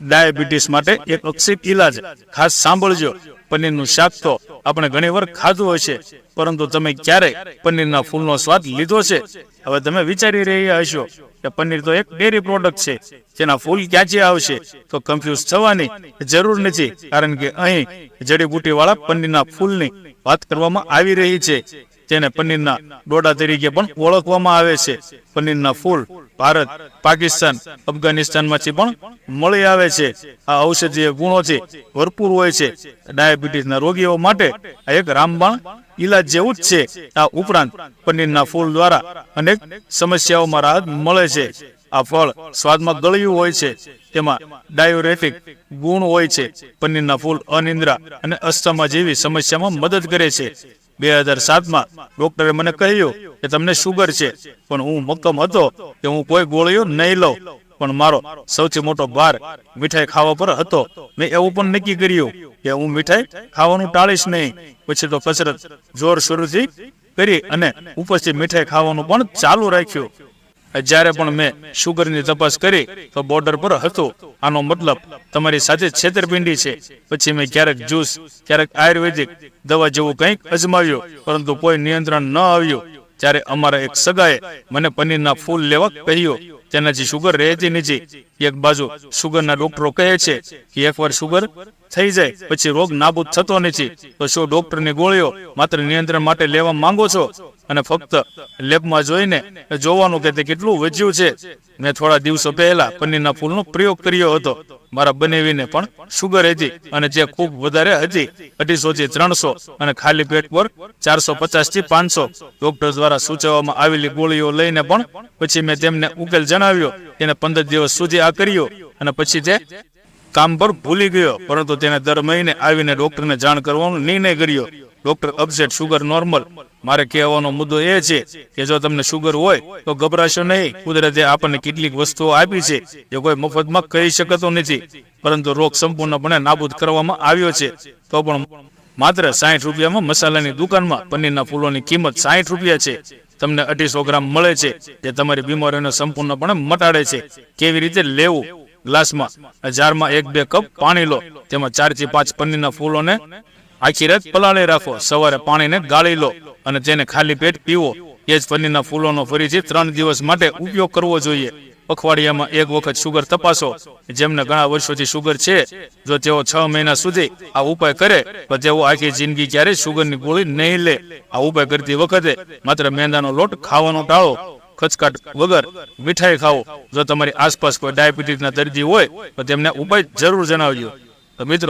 Diabetes માટે એક અક્ષિત ઈલાજ. ખાસ સાંભળજો, પનીરનું શાક તો આપણે ઘણીવાર ખાધું હશે પરંતુ તમે ક્યારે પનીરના ફૂલનો સ્વાદ લીધો છે? હવે તમે વિચારી રહ્યા હશો કે પનીર તો એક ડેરી પ્રોડક્ટ છે, જેના ફૂલ ક્યાંથી આવશે? તો કન્ફ્યુઝ થવાની જરૂર નથી, કારણ કે અહીં જડીબુટી વાળા પનીરના ફૂલની વાત કરવામાં આવી રહી છે. તેને પનીરના ડોડા તરીકે પણ ઓળખવામાં આવે છે. પનીરના ફૂલ ભારત, પાકિસ્તાન, અફઘાનિસ્તાનમાંથી પણ મળી આવે છે. આ ઔષધીય ગુણોથી ભરપૂર હોય છે. ડાયાબિટીસના રોગીઓ માટે એક રામબાણ ઈલાજ જેવું જ છે. આ ઉપરાંત પનીરના ફૂલ દ્વારા અનેક સમસ્યાઓમાં રાહત મળે છે. આ ફળ સ્વાદમાં ગળ્યું હોય છે. તેમાં ડાયોરેટિક ગુણ હોય છે. પનીરના ફૂલ અનિદ્રા અને અસ્થમા જેવી સમસ્યામાં મદદ કરે છે. બે હજાર સાતમાં ડોક્ટરે મને કહ્યું કે તમને શુગર છે, પણ હું મક્કમ હતો કે હું કોઈ ગોળીઓ નહીં લઉં. પણ મારો સૌથી મોટો ભાર મીઠાઈ ખાવા પર હતો. મેં એવું પણ નક્કી કર્યું કે હું મીઠાઈ ખાવાનું ટાળીશ નહીં. પછી તો કસરત જોર શરૂથી કરી અને ઉપરથી મીઠાઈ ખાવાનું પણ ચાલુ રાખ્યું. જ્યારે પણ મેં શુગરની તપાસ કરી, તો બોર્ડર પર હતો. આનો મતલબ તમારી સાથે છેતરપિંડી છે. પછી મેં ક્યારેક જ્યુસ ક્યારેક આયુર્વેદિક દવા જેવું કંઈક અજમાવ્યું, પરંતુ કોઈ નિયંત્રણ ન આવ્યું. ત્યારે અમારા એક સગાએ મને પનીરના ફૂલ લેવા કહ્યું, તેનાથી શુગર રહેતી નથી. એક બાજુ શુગરના ડોક્ટરો કહે છે કે, એકવાર શુગર થઈ જાય, પછી રોગ નાબૂદ થતો નથી. તો શું ડોક્ટરની ગોળીઓ માત્ર નિયંત્રણ માટે લેવા માંગો છો? અને ફક્ત લેબમાં જોઈને જોવાનું કે તે કેટલું વધ્યું છે? મેં થોડા દિવસો પહેલા પનીરના ફૂલનો પ્રયોગ કર્યો હતો. મારા બનેવીને પણ શુગર હતી અને જે ખૂબ વધારે હતી, અઢીસો થી ત્રણસો અને ખાલી પેટ પર ચારસો પચાસથી પાંચસો. ડોક્ટર દ્વારા સૂચવવામાં આવેલી ગોળીઓ લઈને પણ પછી મેં તેમને ઉકેલ જણાવ્યો. તેને પંદર દિવસ સુધી આ કર્યો અને પછી તે કામ પર ભૂલી ગયો. પરંતુ તેને દર મહિને આવીને ડોક્ટરને જાણ કરવાનો નિર્ણય કર્યો. ડોક્ટર અપસેટ સુગર નોર્મલ મારે કહેવાનો મુદ્દો એ છે કે જો તમને સુગર હોય, તો ગભરાશો નહીં. કુદરતે આપણને કેટલીક વસ્તુઓ આપી છે જે કોઈ મફતમાં કહી શકતો નથી. પરંતુ રોગ સંપૂર્ણપણે નાબૂદ કરવામાં આવ્યો છે. તો પણ માત્ર સાઠ રૂપિયામાં મસાલાની દુકાનમાં પનીરના ફૂલોની કિંમત સાઠ રૂપિયા છે. તમને અઢીસો ગ્રામ મળે છે, જે તમારી બીમારીને સંપૂર્ણપણે મટાડે છે. કેવી રીતે લેવું? ગ્લાસમાં, જારમાં એક બે કપ પાણી લો. તેમાં ચારથી પાંચ પનીરના ફૂલોને આખી રાત પલાળી રાખો. સવારે પાણીને ગાળી લો અને તેને ખાલી પેટ પીવો, એ જ પનીરના ફૂલોનો ફરીથી ત્રણ દિવસ માટે ઉપયોગ કરવો જોઈએ. પખવાડિયામાં એક વખત શુગર તપાસો. જેમને ઘણા વર્ષોથી શુગર છે, જો તેઓ છ મહિના સુધી આ ઉપાય કરે, તો તેઓ આખી જિંદગી ક્યારેય શુગરની ગોળી નહીં લે. આ ઉપાય કરતી વખતે માત્ર મેંદાનો લોટ ખાવાનો ટાળો. ખચકાટ વગર મીઠાઈ ખાઓ. જો તમારી આસપાસ કોઈ ડાયાબિટીસના દર્દી હોય તો તેમને ઉપાય જરૂર જણાવજો. તો મિત્રો